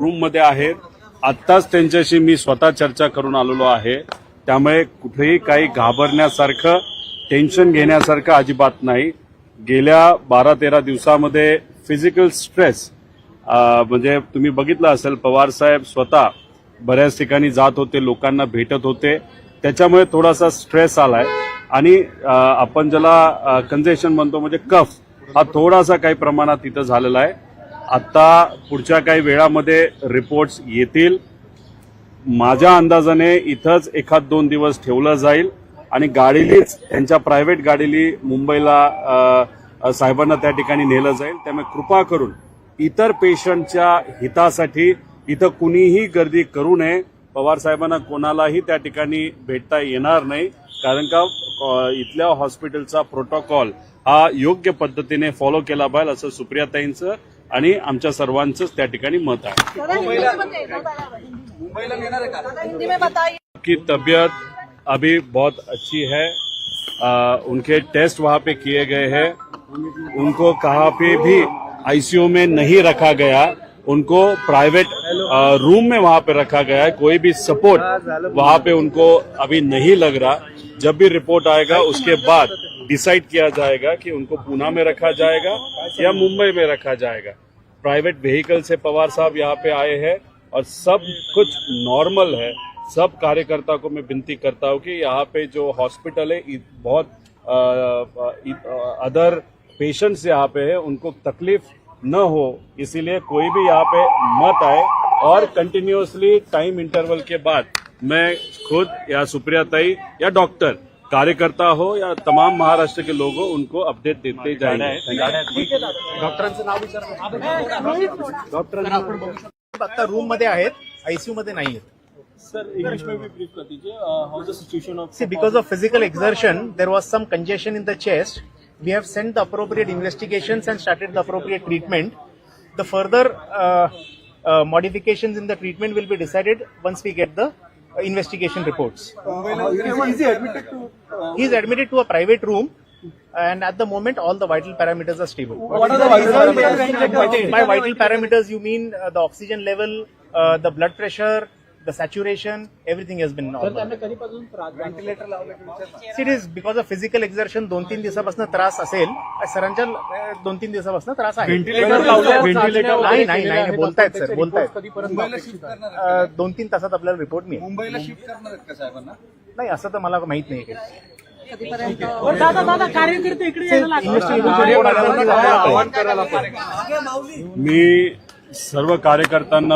रूममध्ये आहेत. आत्ताच त्यांच्याशी मी स्वतः चर्चा करून आलेलो आहे. त्यामुळे कुठेही काही घाबरण्यासारखं टेन्शन घेण्यासारखं अजिबात नाही. गेल्या बारा तेरा दिवसामध्ये फिजिकल स्ट्रेस म्हणजे तुम्ही बघितलं असेल पवार साहेब स्वतः बऱ्याच ठिकाणी जात होते लोकांना भेटत होते. त्याच्यामुळे थोडासा स्ट्रेस आलाय. आणि आपण ज्याला कंजेशन म्हणतो म्हणजे कफ हा थोडासा काही प्रमाणात तिथं झालेला आहे. आत्ता पुढच्या काही वेळामध्ये रिपोर्ट्स येतील. माझ्या अंदाजाने इथंच एखाद दोन दिवस ठेवलं जाईल. आणि गाडीलीच त्यांच्या प्रायव्हेट गाडीली मुंबईला साहेबांना त्या ठिकाणी नेलं जाईल. त्यामुळे कृपा करून इतर पेशंटच्या हितासाठी इथं कुणीही गर्दी करू नये. पवार साहेबांना कोणालाही त्या ठिकाणी भेटता येणार नाही. कारण का इथल्या हॉस्पिटलचा प्रोटोकॉल हा योग्य पद्धतीने फॉलो केला पाहिजे असं सुप्रियाताईंचं आणि आमच्या सर्वांचंच त्या ठिकाणी मत आहे. की? तबीयत अभी बहुत अच्छी है। आ, उनके टेस्ट वहाँ पे किए गए हैं। उनको कहाँ पे भी आईसीयू में नहीं रखा गया। उनको प्राइवेट रूम में वहाँ पे रखा गया है। कोई भी सपोर्ट वहाँ पे उनको अभी नहीं लग रहा। जब भी रिपोर्ट आएगा उसके बाद डिसाइड किया जाएगा कि उनको पूना में रखा जाएगा या मुंबई में रखा जाएगा। प्राइवेट व्हीकल से पवार साहब यहाँ पे आए हैं और सब कुछ नॉर्मल है। सब कार्यकर्ता को मैं विनती करता हूँ कि यहाँ पे जो हॉस्पिटल है बहुत अदर पेशेंट्स यहाँ पे है, उनको तकलीफ़ न हो, इसीलिए कोई भी यहाँ पे मत आए और कंटिन्यूसली टाइम इंटरवल के बाद मैं खुद या सुप्रिया तई या डॉक्टर कार्यकर्ता हो या तमाम महाराष्ट्र के लोग उनको अपडेट देते जाएँगे। डॉक्टर डॉक्टर रूम मध्य आईसीयू मध्य नहीं because of physical exertion there was some congestion in the chest we have sent the appropriate investigation and started the appropriate treatment the further modification in the treatment will be decided once we get the investigation reports. He is admitted to a private room, and at the moment, all the vital parameters are stable. what are the vital parameters? By vital parameters, you mean uh, the oxygen level, uh, the blood pressure, the saturation, everything has been normal. See, it is because of physical exertion दोन तीन दिवसापासून त्रास असेल सरांच्या दोन तीन दिवसापासून त्रास आहे व्हेंटिलेटर नाही नाही नाही बोलतायत सर बोलतायत अं, दोन तीन तासात आपल्याला रिपोर्ट मिळेल मुंबईला शिफ्ट करणार आहेत का साहेबांना नाही असं तर मला माहीत नाही काही कधीपर्यंत दादा दादा कार्यकर्ते इकडे यायला लागले. Investigation report आल्यावरती आपल्याला कळेल. मी सर्व कार्यकर्त्यांना